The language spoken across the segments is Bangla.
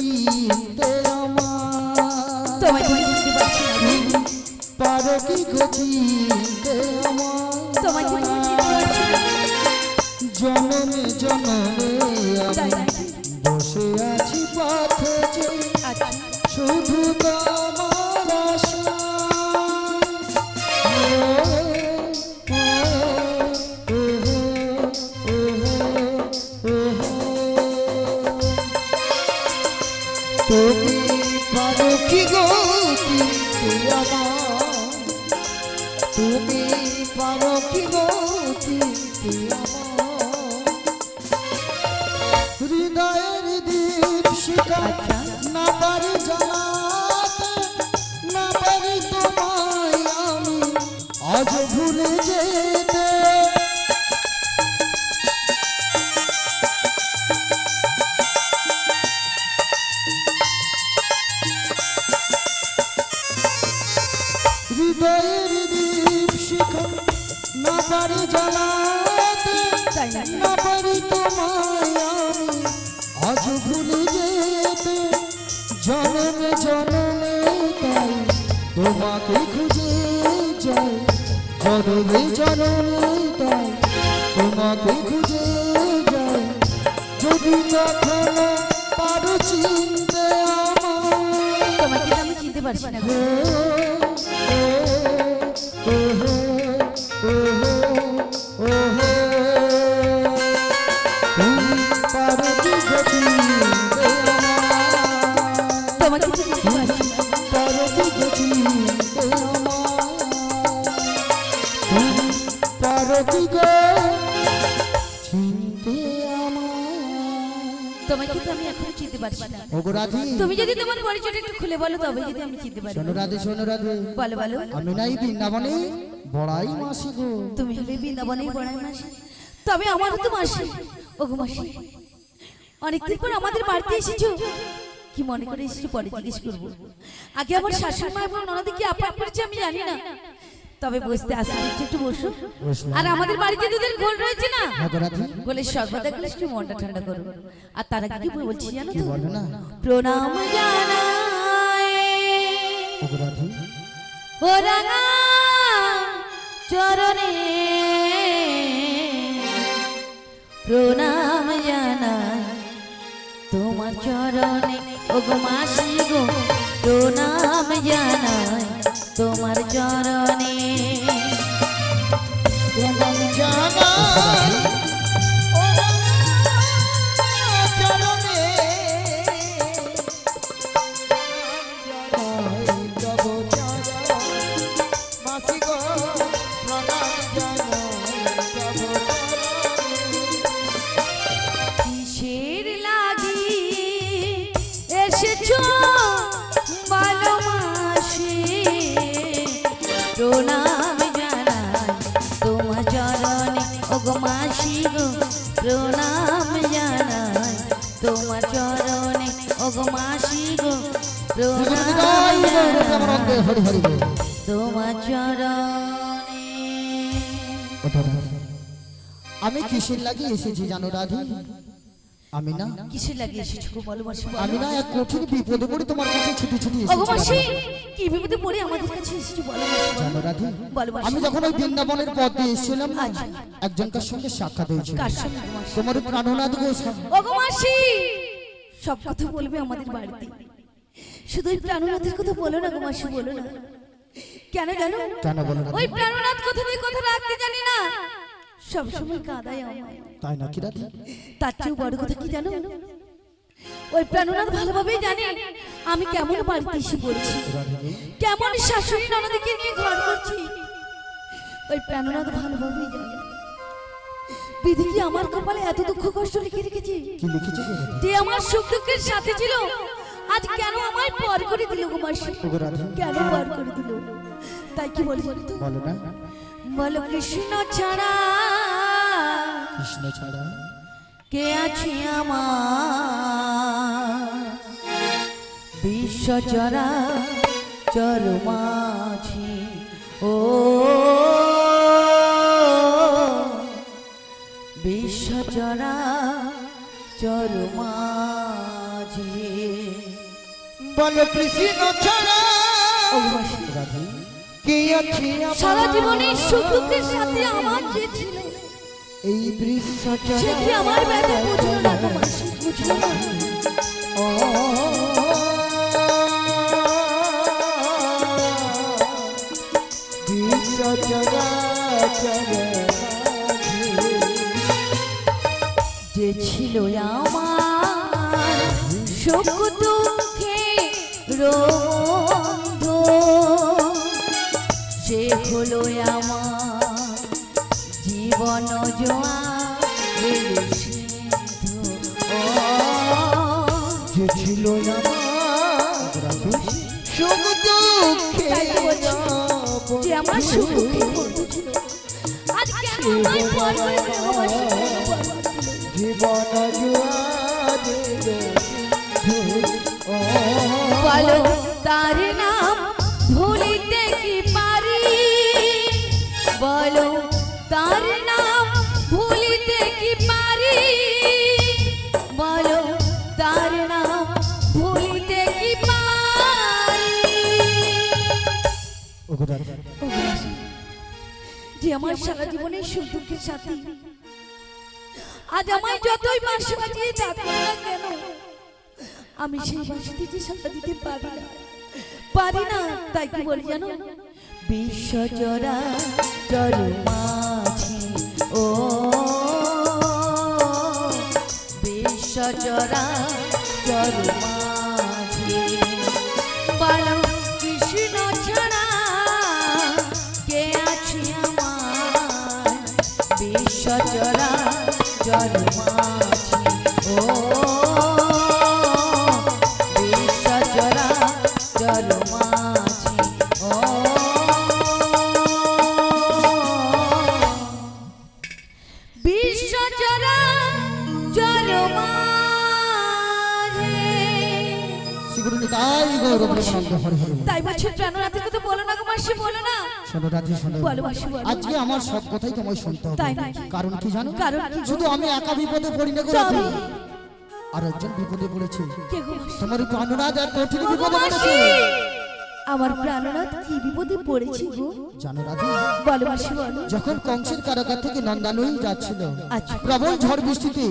চিনতে আমার। কি গো হৃদয়ের দীপ শিখা আচ্ছা। না পারি জানাতে না পারি তোমায় আমি আজ ভুলে যেতে জনমে তাই তোমাকে খুঁজে যাই। যদি কখনো পারো চিনতে তোমাকে আমি চিনতে পারছি না আমি এখনও চিনতে পারছি না। ওগো রাধি। তুমি যদি তোমার পরিচয়টা একটু খুলে বলো তবে যদি আমি চিনতে পারি। শোনো রাধে শোনো রাধে। বলো বলো। আমি নাই বৃন্দাবনে বড়াই মাসি গো। তুমি হলে বৃন্দাবনে বড়াই মাসি। তবে আমারও তো মাসি। ওগো মাসি অনেকদিন পর আমাদের বাড়িতে এসেছ। কি মনে করে এসেছ পরে জিজ্ঞেস করব। আগে আমার শাশুড়ি মা এবং ননদে কি আপাত করেছে আমি জানি না। তবে বসতে আসতে একটু বসো। আর আমাদের বাড়িতে দুধের ঘোল রয়েছে না? গোলের সর্বদা গেলে একটু মনটা ঠান্ডা করো। আর তার আগে কি বলছি জানো তো? প্রণাম জানাই ও রাঙা চরণে। প্রণাম জানাই তোমার চরণে। ও গো মাসি গো প্রণাম জানাই তোমার চরণে কিসের লাগি এসেছি জানো রাধি? আমি না কিসের লাগি এসেছ মাসি বলো। আমি না এক কঠিন বিপদে পড়ে তোমার কাছে ছুটি ছুটি এসেছি। কি বিপদে পড়ে আমাদের কাছে এসেছ বলো জানো রাধি আমি যখন ওই বৃন্দাবনের পথ দিয়ে এসেছিলাম আচ্ছা। একজনকার সঙ্গে সাক্ষাৎ হয়েছিল। কার সঙ্গে তোমার প্রাণনাথ গোস্বামী। ওগো মাসি সব কথা বলবে আমাদের বাড়িতে। শুধু ওই প্রাণনাথের কথা বলো না গো মাসি বলো না। কেন জানো? কেন বলো ওই প্রাণনাথ কথা দিয়ে কথা রাখতে জানি না। কাঁদায় আমায়। তাই না কি রাধি? তার চেয়েও বড় কথা কি জানো? ওই প্রাণনাথ ভালোভাবেই জানে আমি কেমন বাড়িতে এসে পড়ছি। কেমন শাশুড়ি ননদকে নিয়ে ঘর করছি। ওই প্রাণনাথ ভালোভাবেই জানে। বিধি কি আমার কপালে এত দুঃখ কষ্ট লিখে রেখেছে? কি লিখেছে যে আমার সুখ দুঃখের সাথে ছিল আজ কেন আমায় পর করে দিল গো মাসি? কেন পর করে দিল? তাই কি বলি বলো বলো না। বলো কৃষ্ণ ছাড়া কৃষ্ণ ছাড়া। কে আছে আমার? চরমাছি ও বিশ্ব চরা চরমাঝি বলো কৃষ্ণ ছাড়া। কে আছে সারা জীবনে সুখ দুঃখের সাথে আমার যে ছিল। এই বৃক্ষ আমার ব্যথা বুঝলো না গো বুঝলো না যে ছিল আমার সুখ দুঃখে রোধ। সে হলো আমার যে ছিল আমার সুখ? জীবন বলো তার নাম ভুলিতে কি পারি বলো তার নাম মাসি, যে আমার সারা জীবনের সুখ দুঃখের সাথী। আজ আমায় যতই বাঁশি বাজিয়ে না কেন আমি সেই বাঁশিতে যে সাথে দিতে পারি না পারি না তাই কি বলি জানো? বিশ্বজরা চর মাঝি ও বিশ্বজরা চর মাঝি। Charma রাধে শোনো। আজকে আমার সব কথাই তোমায় শুনতে হবে? কারণ কি জানো? শুধু আমি একা বিপদে পড়ি না গো রাধে। আর একজন বিপদে পড়েছে? তোমার প্রাণনাথ এক কঠিন বিপদে পড়েছে। আমার প্রাণনাথ কি বিপদে পড়েছি গো? জানো রাধে বলো মাসি বলো। যখন কংসের কারাগার থেকে নন্দালয়ী যাচ্ছিল আচ্ছা। প্রবল ঝড় বৃষ্টিতে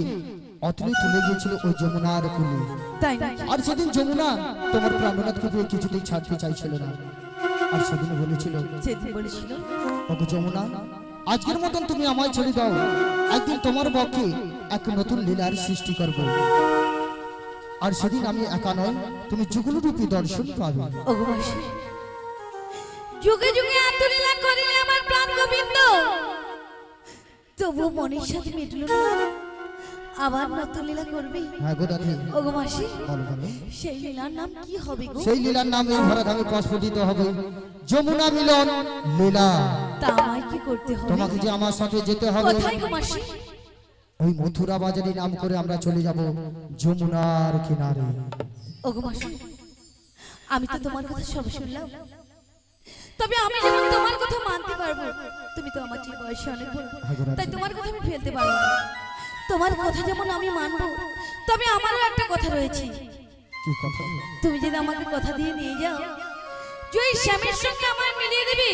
অতলে চলে গিয়েছিল ওই যমুনার কুলে। আর সেদিন যমুনা তোমার প্রাণনাথকে কিছুতেই ছাড়তে চাইছিল না। আর সেদিন বলেছিল সেদিন বলেছিল ওগো যমুনা আজকের মতন তুমি আমায় ছেড়ে দাও। একদিন তোমার পক্ষে এক নতুন লীলার সৃষ্টি করব। আর সেদিন আমি একা নয় তুমি যুগলরূপী দর্শন পাবে। যুগে যুগে আত্মলীলা করিলে আমার প্রাণ গোবিন্দ তবু মনের সাথে মিটল না। আবার নতুন লীলা করবে? হ্যাঁ গো দাদি। ওগো মাসি বলো বলো। সেই লীলার নাম কি হবে গো? সেই লীলার নাম এই ভরাধামে প্রস্ফুটিত হবে। যমুনা মিলন লীলা। তা আমায় কি করতে হবে? তোমাকে যে আমার সাথে যেতে হবে। কোথায় গো মাসি? ওই মথুরা বাজারে নাম করে আমরা চলে যাব যমুনার কিনারে। ওগো মাসি আমি তো তোমার কথা সব শুনলাম। তবে আমি যেমন তোমার কথা মানতে পারব। তুমি তো আমার চেয়ে বয়সে অনেক বড়। তাই তোমার কথা আমি ফেলতে পারব না। তোমার কথা যেমন আমি মানবো তবে আমারও একটা কথা রয়েছে। তুমি যদি আমাকে কথা দিয়ে নিয়ে যাও ওই শ্যামের সঙ্গে আমার মিলিয়ে দেবে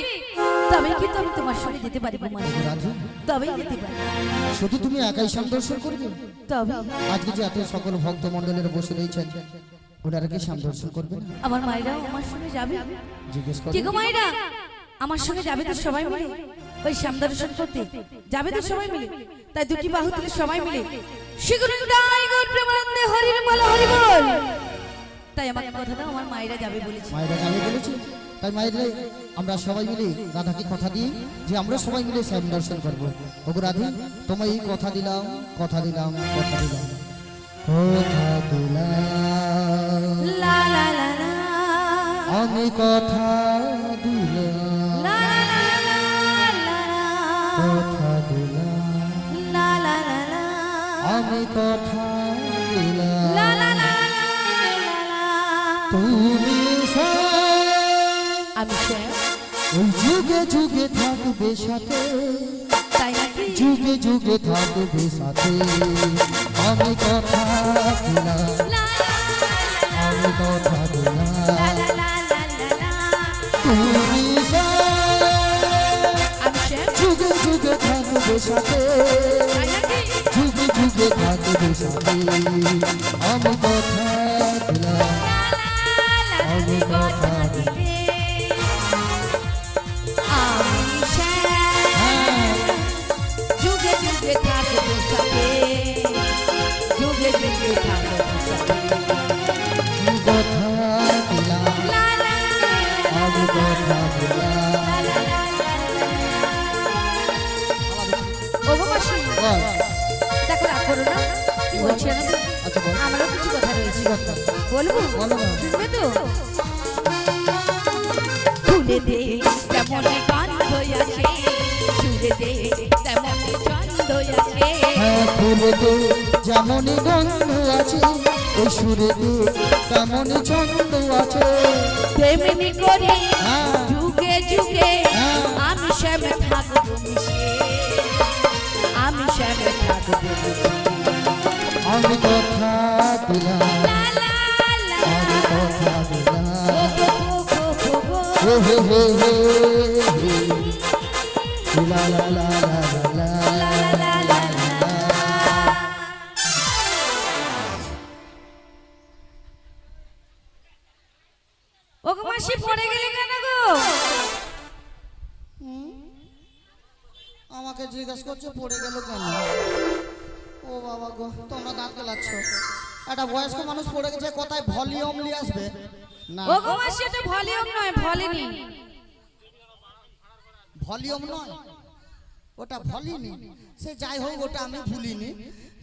তবে কিন্তু আমি তোমার সঙ্গে যেতে পারি রাধু তবেই যেতে পারি। শুধু তুমি একাই দর্শন করবে? তবে। আজকে যে এত সকল ভক্ত মন্ডলের বসে রয়েছেন ওনারা কি শ্যাম দর্শন করবেন আমার মায়েরাও আমার সঙ্গে যাবে। জিজ্ঞেস কি গো মায়েরা? আমার সঙ্গে যাবে তো সবাই মিলে? ওই শ্যাম দর্শন করতে যাবে তো সবাই মিলে। তাই দুটি বাহু তুলে সবাই মিলে। তাই আমাকে কথা দাও আমার মায়েরা যাবে বলেছে। মায়েরা যাবে বলেছে। তাই মায়ের আমরা সবাই মিলে রাধাকে কথা দিই যে আমরা সবাই মিলে শ্যাম দর্শন করব। ওগো রাধে তোমায় এই কথা দিলাম কথা দিলাম কথা দিলাম। কথা দিলাম। লা লা লা লা। আমি কথা দিলাম। কথা তুমি আমি ওই যুগে যুগে থাকবে সাথে তাই যুগে যুগে থাকবে সাথে আমি কথা আমি কথা তুমি যুগে যুগে থাকবে সাথে থাকবে সাথে আমি কথা আচ্ছা বল। আমারও কিছু কথা রয়েছে। বলব বলো। না। শুনবে তো? খুলে দে কেমন গন্ধ আছে। শুনে দে তেমন গন্ধ আছে। ওই ছন্দ আছে। তেমনি করে হ্যাঁ। যুগে যুগে হ্যাঁ। আমি শ্যাম থাকব মিশে। আমি শ্যাম থাকব মিশে। আমি কথা দিলাম পড়ে গেলে কেন গো আমাকে জিজ্ঞাসা করছ পড়ে গেল কেন বাবা গো তোমরা দাঁত গেলাচ্ছ। একটা বয়স্ক মানুষ পড়ে গেছে কোথায় ভলিউম নিয়ে আসবে? না। ভলিউম নয় ভলিনি। ভলিউম নয়? ওটা ভলিনি। সে যাই হোক ওটা আমি ভুলিনি।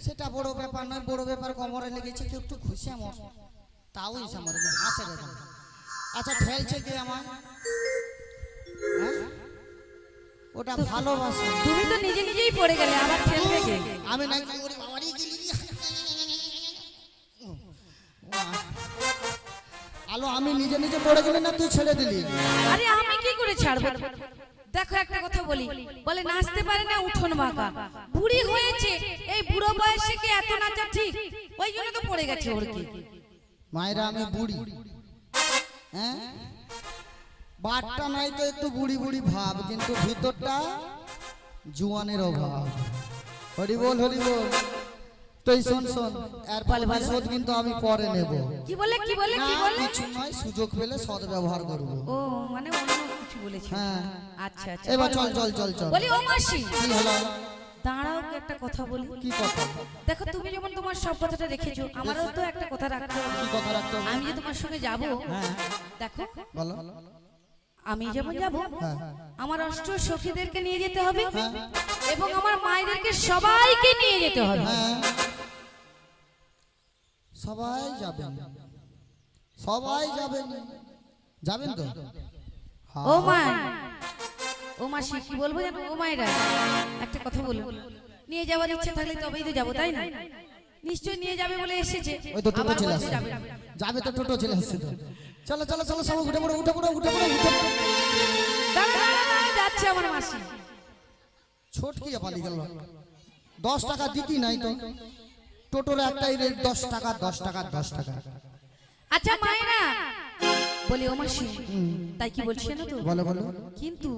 সেটা বড় ব্যাপার নয় বড় ব্যাপার কোমরে লেগেছে কেউ একটু খুশি আমার। তাও ইস আমার হাসে আচ্ছা ঠেলছে কে আমার? হ্যাঁ? ওটা ভালোবাসা। তুমি তো নিজে নিজেই পড়ে গেলে আবার ঠেলবে কে? আমি নাই আলো আমি নিজে নিজে পড়ে গেলে না তুই ছেড়ে দিলি? আরে আমি কি করে ছাড়বো? দেখো একটা কথা বলি। বলে নাচতে পারে না উঠোন বাঁকা। বুড়ি হয়েছে এই বুড়ো বয়সে কি এত নাচা ঠিক? ওই জন্য তো পড়ে গেছে ওর কি। মায়েরা আমি বুড়ি। হ্যাঁ? বাটটা নাই তো একটু বুড়ি বুড়ি ভাব কিন্তু ভিতরটা জুয়ানের অভাব। হরি বল হরি বল তুই শোন শোন এর কিন্তু আমি পরে নেব। কি বলে কি বলে কি বলে? কিছু নয় সুযোগ পেলে সদ ব্যবহার করব। ও মানে অন্য কিছু বলেছে। হ্যাঁ। আচ্ছা আচ্ছা। এবার চল চল চল চল। বলি ও মাসি। কি হলো? দাঁড়াও একটা কথা বলি। কি কথা? দেখো তুমি যেমন তোমার সব কথাটা রেখেছো আমারও তো একটা কথা রাখতে হবে। কি কথা রাখতে হবে? আমি যে তোমার সঙ্গে যাব হ্যাঁ। দেখো। বলো। আমি যেমন যাব হ্যাঁ আমার অষ্ট সখীদেরকে নিয়ে যেতে হবে। হ্যাঁ এবং আমার মায়েদেরকে সবাইকে নিয়ে যেতে হবে। হ্যাঁ সবাই যাবেন। সবাই যাবেন। যাবেন তো? হ্যাঁ। ও মা। ও মাসি কি বলব জানো ও মায়েরা একটা কথা বলব নিয়ে যাওয়ার ইচ্ছা থাকলে তবেই তো যাব তাই না? নিশ্চয়ই নিয়ে যাবে বলে এসেছে। ওই তো টোটো চলে আসছে। যাবে। যাবে তো টোটো চলে আসছে তো। চলো চলো চলো সব উঠে পড়ো উঠে পড়ো উঠে পড়ো উঠে পড়ো। যাচ্ছে আমার মাসি। ছোট কি পালি গেল। দশ টাকা দিতি নাই তো। টোটোর একটাই রেট দশ টাকা দশ টাকা দশ টাকা। আচ্ছা মায়েরা বলি ও মাসি তাই কি বলছি না তো? বলো বলো। কিন্তু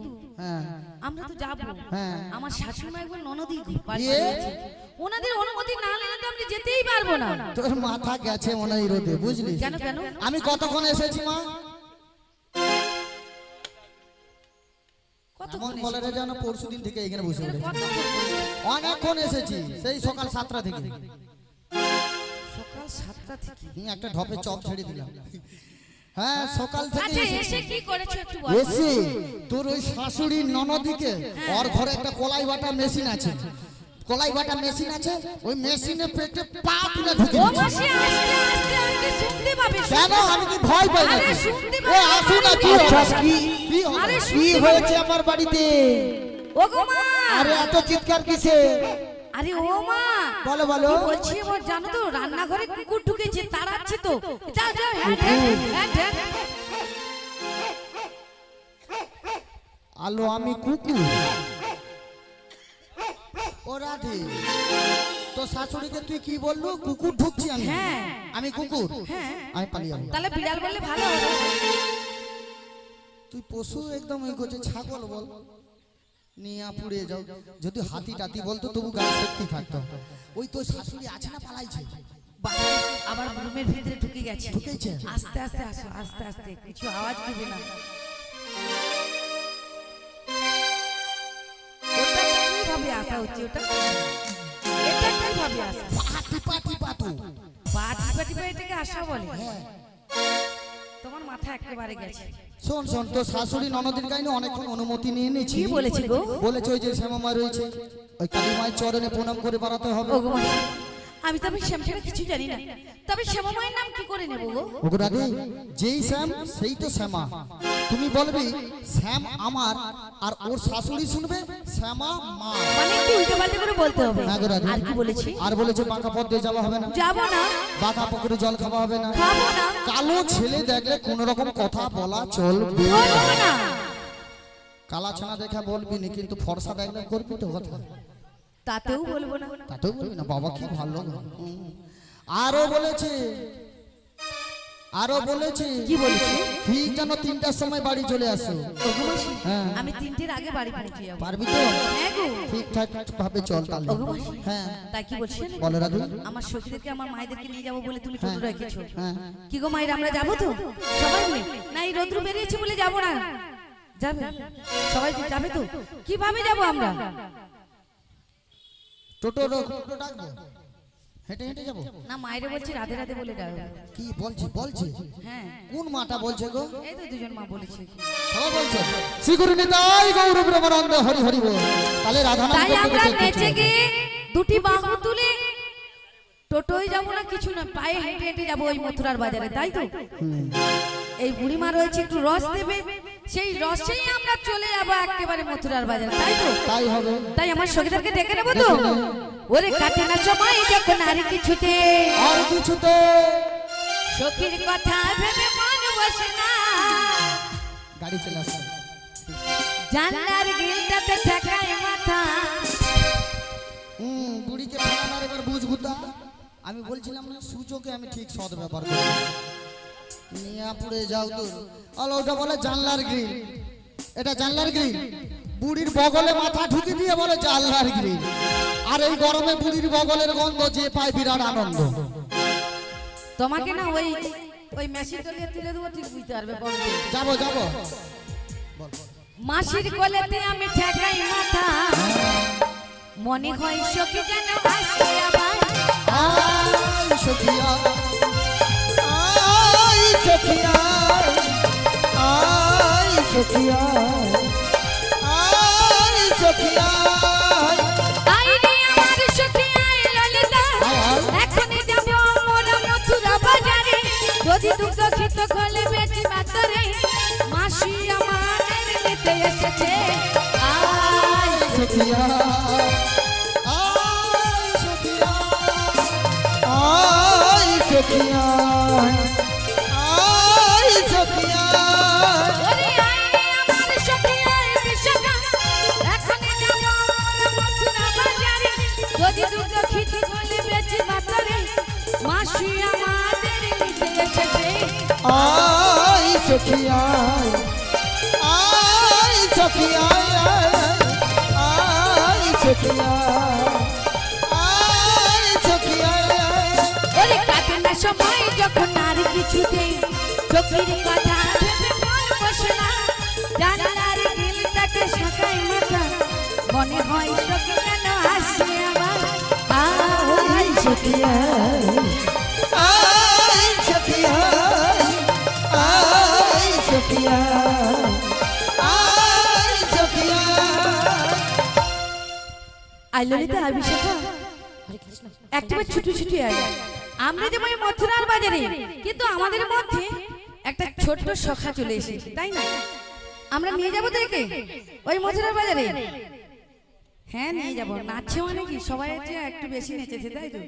আমরা তো যাব। হ্যাঁ। আমার শাশুড়ি মা একবার ননদি বাড়ি? গিয়েছে। ওনাদের অনুমতি না নিলে তো আমরা যেতেই পারব না। তোর মাথা গেছে মনে রোদে বুঝলি? কেন কেন? আমি কতক্ষণ এসেছি মা? কত এমন বলে রে যেন পরশু দিন থেকে এখানে বসে অনেকক্ষণ এসেছি সেই সকাল সাতটা থেকে। সকাল সাতটা থেকে? একটা ঢপে চপ ছেড়ে দিলাম। হ্যাঁ সকাল থেকে আচ্ছা এসে কি করেছ একটু বলো? এসে তোর ওই শাশুড়ির ননদিকে ওর ঘরে একটা কলাই বাটা মেশিন আছে। কলাই বাটা মেশিন আছে ওই মেশিনে পেটে পা তুলে ঢুকে ও মাসি আস্তে আস্তে আস্তে শুনতে পাবে? কেন? আমি কি ভয় পাই শুনতে এ আসুন না কি আচ্ছা? কি কি হয়েছে আমার বাড়িতে? ও গো মা! আরে এত চিৎকার কিসে আরে ও মা! বলো বলো। কি বলছি এবার জানো তো রান্নাঘরে কুকুর ঢুকেছে তাড়াচ্ছে তো। যাও যাও হ্যাঁ হ্যাঁ হ্যাঁ হ্যাঁ আলো আমি কুকুর। ও রাধে তো শাশুড়িকে তুই কি বললু? কুকুর ঢুকছি আমি। হ্যাঁ। আমি কুকুর। হ্যাঁ। আমি পালিয়ে যাব। তাহলে বিড়াল বললে ভালো হবে। তুই পশু একদম ওই করছে ছাগল বল। নিয়া পুড়ে যাও। যদি হাতি টাতি বলতো তবু গায়ে শক্তি থাকতো। ওই তো শাশুড়ি আছে না পালাইছে। আবার রুমের ভিতরে ঢুকে গেছে। ঢুকেছে? আস্তে আস্তে আসো আস্তে আস্তে। কিছু আওয়াজ করবে না। কীভাবে আসা হচ্ছে? ওটা এটা কীভাবে আসা পাটি পাটি পাতু পাটি পাটি পাটি এটাকে আসা বলে? হ্যাঁ। তোমার মাথা একেবারে গেছে। শোন শোন তো শাশুড়ি ননদের কাহিনী অনেকক্ষণ অনুমতি নিয়ে নিয়েছি। কি বলেছে গো? বলেছে ওই যে শ্যামামা রয়েছে। ওই কালী মায়ের চরণে প্রণাম করে বাড়াতে হবে। ওগো মাসি, আমি তবে শ্যামছাড়া কিছু জানি না। তবে শ্যামা মায়ের নাম কি করে নেব গো? ওগো রাধে যেই শ্যাম সেই তো শ্যামা। তুমি বলবি শ্যাম আমার আর ওর শাশুড়ি শুনবে শ্যামা মা। মানে একটু উল্টো পাল্টে করে বলতে হবে? হ্যাঁ গো রাধে। আর কি বলেছি? আর বলেছে বাঁকা পথ দিয়ে যাওয়া হবে না? যাব না। বাঁকা পুকুরে জল খাওয়া হবে না? খাব না। কালো ছেলে দেখলে কোন রকম কথা বলা চলবে না। কালা ছানা দেখা বলবি না কিন্তু ফর্সা দেখলে করবি তো কথা। তাতেও বলব না। তাতেও বলবি না? বাবা কি ভালো। আরও বলেছে। আরও বলেছে। কি বলেছে? ঠিক যেন তিনটার সময় বাড়ি চলে আসো। হ্যাঁ। আমি তিনটের আগে বাড়ি পৌঁছে যাব পারবি তো? হ্যাঁ গো। ঠিকঠাক ভাবে চল তাহলে। হ্যাঁ। তাই কি বলছেন বলো রাধু। আমার সখীদেরকে আমার মায়েদেরকে নিয়ে যাব বলে তুমি হ্যাঁ। টোটো রেখেছো। হ্যাঁ কি গো মায়ের আমরা যাব তো? সবাই মিলে? না এই রোদ্রু বেরিয়েছে বলে যাব না। যাবে? সবাই যাবে তো? কীভাবে যাব আমরা? টোটো টোটো ডাকবো। হেঁটে হেঁটে যাব। না মায়েরে বলছি রাধে রাধে বলে ডাকবে কি বলছি বলছি? হ্যাঁ। কোন মাটা বলছে গো? এই তো দুজন মা বলেছে। সবাই বলছে নিতাই গৌর ব্রহ্মানন্দ হরি হরি বল। তাহলে রাধা নাম তাই আমরা নেচে গিয়ে দুটি বাহু তুলে টোটোয় যাব না কিছু না পায়ে হেঁটে হেঁটে যাব ওই মথুরার বাজারে তাই তো? এই বুড়িমা রয়েছে একটু রস দেবে। সেই রসেই আমরা চলে যাব একেবারে মথুরার বাজারে তাই তো? তাই হবে। তাই আমার সখীদেরকে ডেকে নেব তো? ওরে কাটে না সময় যখন আর কিছুতে। আর কিছুতে। সখীর কথা ভেবে মন বসে না। গাড়ি চলে আসছে। জানলার গিলটাতে ঠেকায় মাথা। হুম বুড়িকে ফেলানোর এবার বুঝব তা। আমি বলছিলাম না সুযোগে আমি ঠিক সদ ব্যাপার করি মিয়াপুরে যাও তো। আলো ওটা বলে জানলার গ্রিল। এটা জানলার গ্রিল। বুড়ির বগলে মাথা ঢুকি দিয়ে বলে জানলার গ্রিল। আর এই গরমে বুড়ির বগলের গন্ধ যে পায় বিরাট আনন্দ। তোমাকে না ওই ওই মেশিন তলিয়ে তুলে দেবো ঠিক বুঝতে পারবে যাব যাব। মাসির কোলেতে আমি ঠেকাই মাথা। মনে হয় সখী যেন আসে আবার। আই সখিয়া সখিয়া আই সখিয়া আই সখিয়া। আমার আয়, আয়। যদি দুঃখ খিত খলে বেচি মাতরে মাসি আমাদের নিতে এসেছে। আই সখিয়া আই সখিয়া আই সখিয়া। আই সখিয়া আই সখিয়া আই সখিয়া আই সখিয়া ওরে কাটে না সময় যখন আর কিছুতে চোখের কথা বসে না। জানালার গিল তাকে শাখায় মাথা, মনে হয় চোখে যেন আসে আবার। আই সখিয়া আই আই ললিতা আই বিশাখা একবার ছুটি ছুটি আই আমরা মথুরার বাজারে। কিন্তু আমাদের মধ্যে একটা ছোট্ট সখা চলে এসেছে, তাই না? আমরা নিয়ে যাব তো ওই মথুরার বাজারে। হ্যাঁ নিয়ে যাব। নাচছে মানে সবাই তাই তো?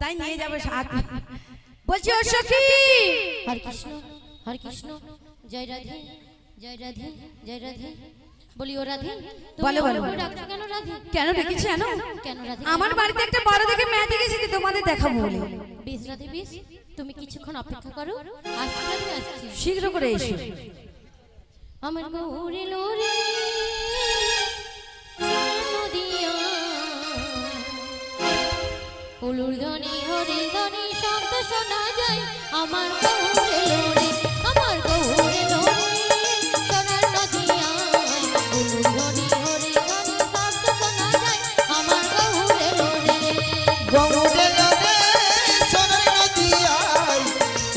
তাই নিয়ে যাব বলছি, ও সখী! জয় রাধে জয় রাধে জয় রাধে। বলি ও রাধে বলো বলো কেন রাধে? কেন ডেকেছি জানো? কেন রাধে? আমার বাড়িতে একটা বড় দেখে মেয়ে তোমাদের দেখাবো বলে। বেশ রাধে বেশ। তুমি কিছুক্ষণ অপেক্ষা করো আসছি আমি আসছি। শীঘ্র করে এসো। আমার লোরে নদিয়া ধ্বনি শব্দ শোনা যায়। আমার লোরে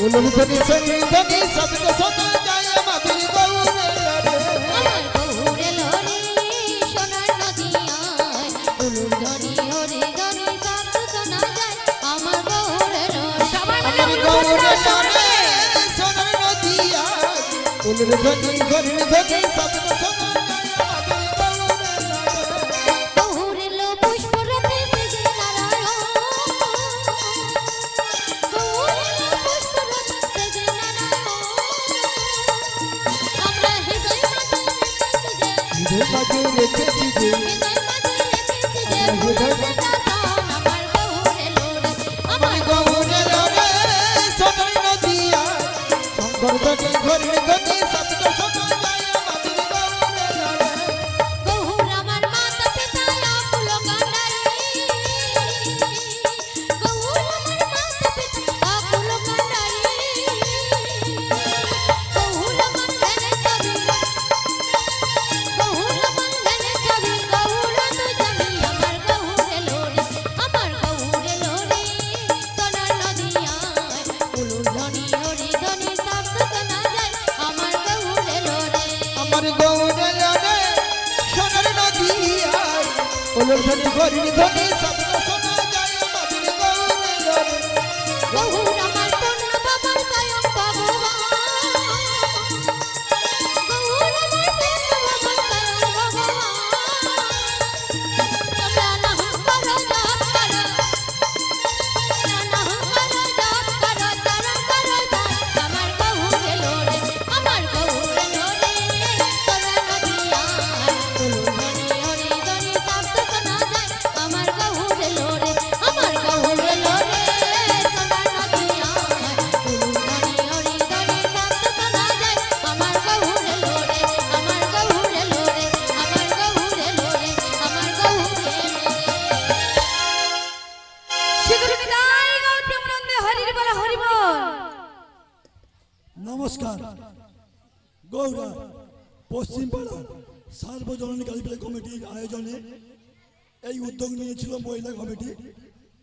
উলুল ধ্বনি সঙ্গী ধ্বনি শব্দ শোনা যায় গৌরে আমার গৌরে সোনার হরি শব্দ শোনা আমার গৌরে আমার গৌরে সোনার শব্দ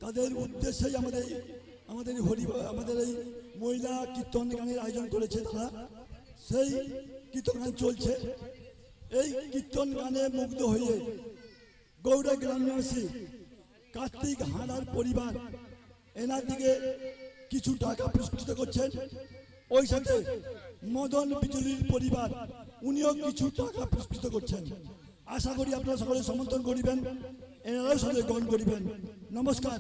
তাদের উদ্দেশ্যেই আমাদের আমাদের হরি আমাদের এই মহিলা কীর্তন গানের আয়োজন করেছে তারা। সেই কীর্তন গান চলছে। এই কীর্তন গানে মুগ্ধ হয়ে গৌড়া গ্রামবাসী কার্তিক হানার পরিবার এনার দিকে কিছু টাকা পুরস্কৃত করছেন। ওই সাথে মদন বিজুলির পরিবার, উনিও কিছু টাকা পুরস্কৃত করছেন। আশা করি আপনারা সকলে সমর্থন করিবেন, এনারাও সকলে গ্রহণ করিবেন। নমস্কার।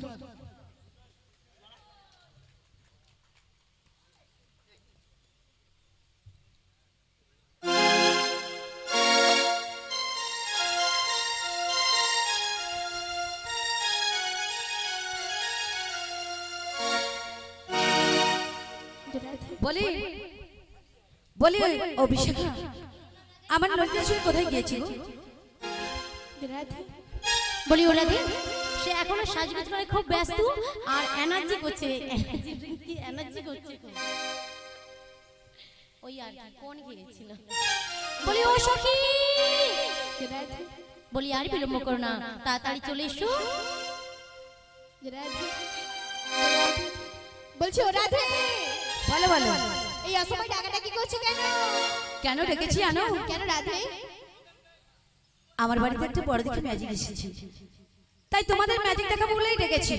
বলি বলি অভিষেকা আমার নদী কোথায় গিয়েছি গো বলি ওরা দে। সে এখনও সাজগোজ করে খুব ব্যস্ত আর এনার্জি করছে। এনার্জি করছে। ওই আর কি, কোন গিয়েছিল? বলি ও সখী! বলি আর বিলম্ব করো না তাড়াতাড়ি চলে এসো। বলছি ও রাধে! ভালো ভালো। এই অসময় টাকাটা কি করছ কেন? কেন রেখেছি আনো? কেন রাধে? আমার বাড়িতে একটা বড় দেখে ম্যাজিক এসেছে। তাই তোমাদের ম্যাজিক দেখা বলেই ডেকেছি।